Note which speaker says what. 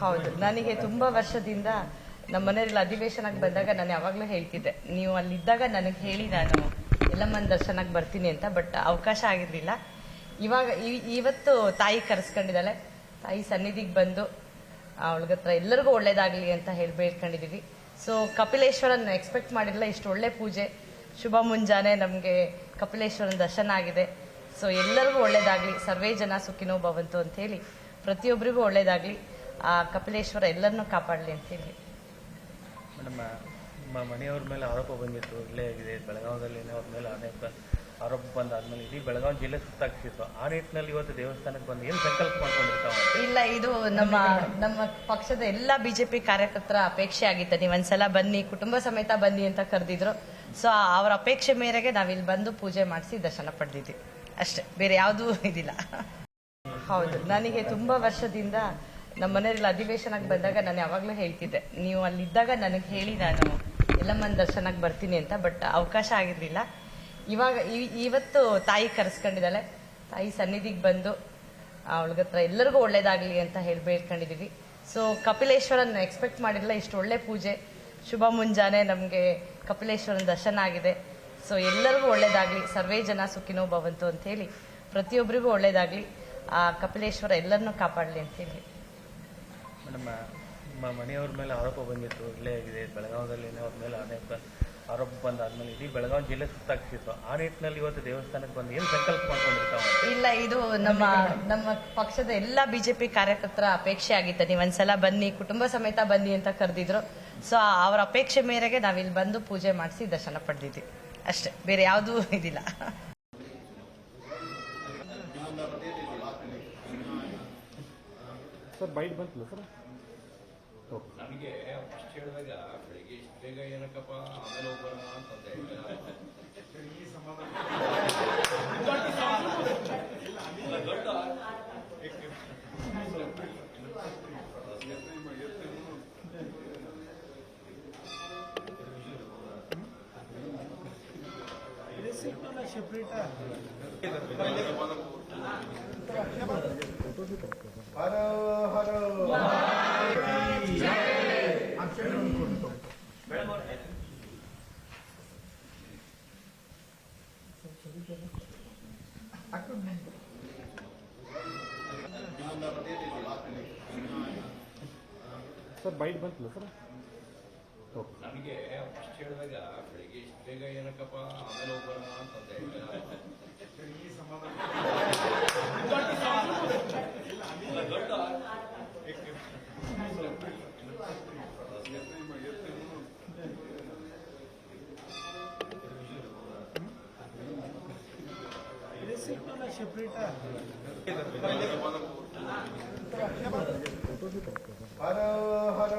Speaker 1: ಹೌದು. ನನಗೆ ತುಂಬಾ ವರ್ಷದಿಂದ ನಮ್ಮ ಮನೆಯಲ್ಲಿ ಅಧಿವೇಶನಕ್ಕೆ ಬಂದಾಗ ನಾನು ಯಾವಾಗಲೂ ಹೇಳ್ತಿದ್ದೆ. ನೀವು ಅಲ್ಲಿದ್ದಾಗ ನನಗೆ ಹೇಳಿ ನಾನು ಎಲ್ಲಮ್ಮನ ದರ್ಶನಕ್ಕೆ ಬರ್ತೀನಿ ಅಂತ, ಬಟ್ ಅವಕಾಶ ಆಗಿರ್ಲಿಲ್ಲ. ಇವಾಗ ಇವತ್ತು ತಾಯಿ ಕರೆಸ್ಕೊಂಡಿದ್ದಾಳೆ. ತಾಯಿ ಸನ್ನಿಧಿಗೆ ಬಂದು ಅವಳಿಗೆ ಹತ್ರ ಎಲ್ಲರಿಗೂ ಒಳ್ಳೇದಾಗ್ಲಿ ಅಂತ ಹೇಳಿ ಬೇಡ್ಕೊಂಡಿದೀವಿ. ಸೊ ಕಪಿಲೇಶ್ವರನ್ ಎಕ್ಸ್ಪೆಕ್ಟ್ ಮಾಡಿಲ್ಲ ಇಷ್ಟು ಒಳ್ಳೆ ಪೂಜೆ. ಶುಭ ಮುಂಜಾನೆ ನಮಗೆ ಕಪಿಲೇಶ್ವರನ ದರ್ಶನ ಆಗಿದೆ. ಸೊ ಎಲ್ಲರಿಗೂ ಒಳ್ಳೇದಾಗ್ಲಿ. ಸರ್ವೇ ಜನ ಸುಖಿನೋ ಭವಂತು ಅಂತ ಹೇಳಿ ಪ್ರತಿಯೊಬ್ಬರಿಗೂ ಒಳ್ಳೇದಾಗ್ಲಿ. ಆ ಕಪಿಲೇಶ್ವರ ಎಲ್ಲರನ್ನೂ ಕಾಪಾಡಲಿ ಅಂತ ಹೇಳಿ
Speaker 2: ಮೇಡಮ್ ನಮ್ಮ ಮನೆಯವ್ರ ಮೇಲೆ ಆರೋಪ ಬಂದಿತ್ತು ಇಲ್ಲೇ ಆಗಿದೆ ಬೆಳಗಾವದಲ್ಲಿ ಅವ್ರ ಮೇಲೆ ಅನೇಕ ಆರೋಪ ಬಂದಾದ್ಮೇಲೆ ಇಡೀ ಬೆಳಗಾವಿ ಜಿಲ್ಲೆ ಸುತ್ತಾಕ್ಸಿತ್ತು. ಆ ನಿಟ್ಟಿನಲ್ಲಿ ಇವತ್ತು ದೇವಸ್ಥಾನಕ್ಕೆ ಬಂದು ಏನು ಸಂಕಲ್ಪ ಮಾಡ್ಕೊಂಡಿರ್ತಾವ
Speaker 1: ಇಲ್ಲ ಇದು ನಮ್ಮ ನಮ್ಮ ಪಕ್ಷದ ಎಲ್ಲ ಬಿಜೆಪಿ ಕಾರ್ಯಕರ್ತರ ಅಪೇಕ್ಷೆ ಆಗಿತ್ತು. ನೀವು ಒಂದ್ಸಲ ಬನ್ನಿ ಕುಟುಂಬ ಸಮೇತ ಬನ್ನಿ ಅಂತ ಕರೆದಿದ್ರು. ಸೊ ಅವ್ರ ಅಪೇಕ್ಷೆ ಮೇರೆಗೆ ನಾವಿಲ್ಲಿ ಬಂದು ಪೂಜೆ ಮಾಡಿಸಿ ದರ್ಶನ ಪಡೆದಿದ್ವಿ. ಅಷ್ಟೇ ಬೇರೆ ಯಾವುದೂ ಇದಿಲ್ಲ. ಹೌದು ನನಗೆ ತುಂಬಾ ವರ್ಷದಿಂದ ನಮ್ಮ ಮನೆಯಲ್ಲಿ ಅಧಿವೇಶನಕ್ಕೆ ಬಂದಾಗ ನಾನು ಯಾವಾಗಲೂ ಹೇಳ್ತಿದ್ದೆ. ನೀವು ಅಲ್ಲಿದ್ದಾಗ ನನಗೆ ಹೇಳಿ ನಾನು ಎಲ್ಲಮ್ಮನ ದರ್ಶನಕ್ಕೆ ಬರ್ತೀನಿ ಅಂತ, ಬಟ್ ಅವಕಾಶ ಆಗಿರಲಿಲ್ಲ. ಇವಾಗ ಇವತ್ತು ತಾಯಿ ಕರೆಸ್ಕೊಂಡಿದ್ದಾಳೆ. ತಾಯಿ ಸನ್ನಿಧಿಗೆ ಬಂದು ಹತ್ರ ಎಲ್ಲರಿಗೂ ಒಳ್ಳೇದಾಗ್ಲಿ ಅಂತ ಹೇಳಿ ಬೇಡ್ಕೊಂಡಿದ್ದೀವಿ. ಸೊ ಕಪಿಲೇಶ್ವರನ ಎಕ್ಸ್ಪೆಕ್ಟ್ ಮಾಡಿಲ್ಲ ಇಷ್ಟು ಒಳ್ಳೆ ಪೂಜೆ. ಶುಭ ಮುಂಜಾನೆ ನಮಗೆ ಕಪಿಲೇಶ್ವರನ ದರ್ಶನ ಆಗಿದೆ. ಸೊ ಎಲ್ಲರಿಗೂ ಒಳ್ಳೇದಾಗ್ಲಿ. ಸರ್ವೇ ಜನ ಸುಖಿನೋ ಭವಂತು ಅಂತ ಹೇಳಿ ಪ್ರತಿಯೊಬ್ಬರಿಗೂ ಒಳ್ಳೇದಾಗ್ಲಿ. ಆ ಕಪಿಲೇಶ್ವರ ಎಲ್ಲರನ್ನೂ ಕಾಪಾಡಲಿ ಅಂತ ಹೇಳಿ.
Speaker 2: ಮೇಡಮ್ ನಮ್ಮ ಮನೆಯವ್ರ ಮೇಲೆ ಆರೋಪ ಬಂದಿತ್ತು. ಇಲ್ಲೇ ಆಗಿದೆ ಬೆಳಗಾವದಲ್ಲಿ ಅವ್ರ ಮೇಲೆ ಅನೇಕ ಆರೋಪ ಬಂದಾದ್ಮೇಲೆ ಇಡೀ ಬೆಳಗಾವಿ ಜಿಲ್ಲೆ ಸುತ್ತಾಕ್ಸಿತ್ತು. ಆ ನಿಟ್ಟಿನಲ್ಲಿ ಇವತ್ತು ದೇವಸ್ಥಾನಕ್ಕೆ ಬಂದು ಏನು ಸಂಕಲ್ಪ ಮಾಡ್ಕೊಂಡಿರ್ತಾವ
Speaker 1: ಇಲ್ಲ ಇದು ನಮ್ಮ ನಮ್ಮ ಪಕ್ಷದ ಎಲ್ಲ ಬಿಜೆಪಿ ಕಾರ್ಯಕರ್ತರ ಅಪೇಕ್ಷೆ ಆಗಿತ್ತು. ನೀವು ಒಂದ್ಸಲ ಬನ್ನಿ ಕುಟುಂಬ ಸಮೇತ ಬನ್ನಿ ಅಂತ ಕರೆದಿದ್ರು. ಸೊ ಅವರ ಅಪೇಕ್ಷೆ ಮೇರೆಗೆ ನಾವಿಲ್ಲಿ ಬಂದು ಪೂಜೆ ಮಾಡಿಸಿ ದರ್ಶನ ಪಡೆದಿದ್ವಿ. ಅಷ್ಟೇ ಬೇರೆ ಯಾವುದೂ ಇದಿಲ್ಲ.
Speaker 3: ಸರ್ ಬೈಟ್ ಬಂತಲ್ಲ ಸರ್?
Speaker 4: ನನಗೆ ಫಸ್ಟ್ ಹೇಳಿದಾಗ ಬೆಳಿಗ್ಗೆ ಇಷ್ಟು ಬೇಗ ಏನಕ್ಕಪ್ಪ ಆಮೇಲೆ ಹೋಗೋಣ ಅಂತಂದೆ
Speaker 3: ಸರ್ ಬೈಟ್ ಬಂತಿಲ್ಲ ಸರ್
Speaker 4: ನನಗೆ ಫಸ್ಟ್ ಹೇಳಿದಾಗ ಬೆಳಿಗ್ಗೆ ಇಷ್ಟು ಬೇಗ ಏನಕ್ಕಪ್ಪ ಆಮೇಲೆ ಹೋಗೋಣ ಅಂತಂದೆ
Speaker 3: हर हर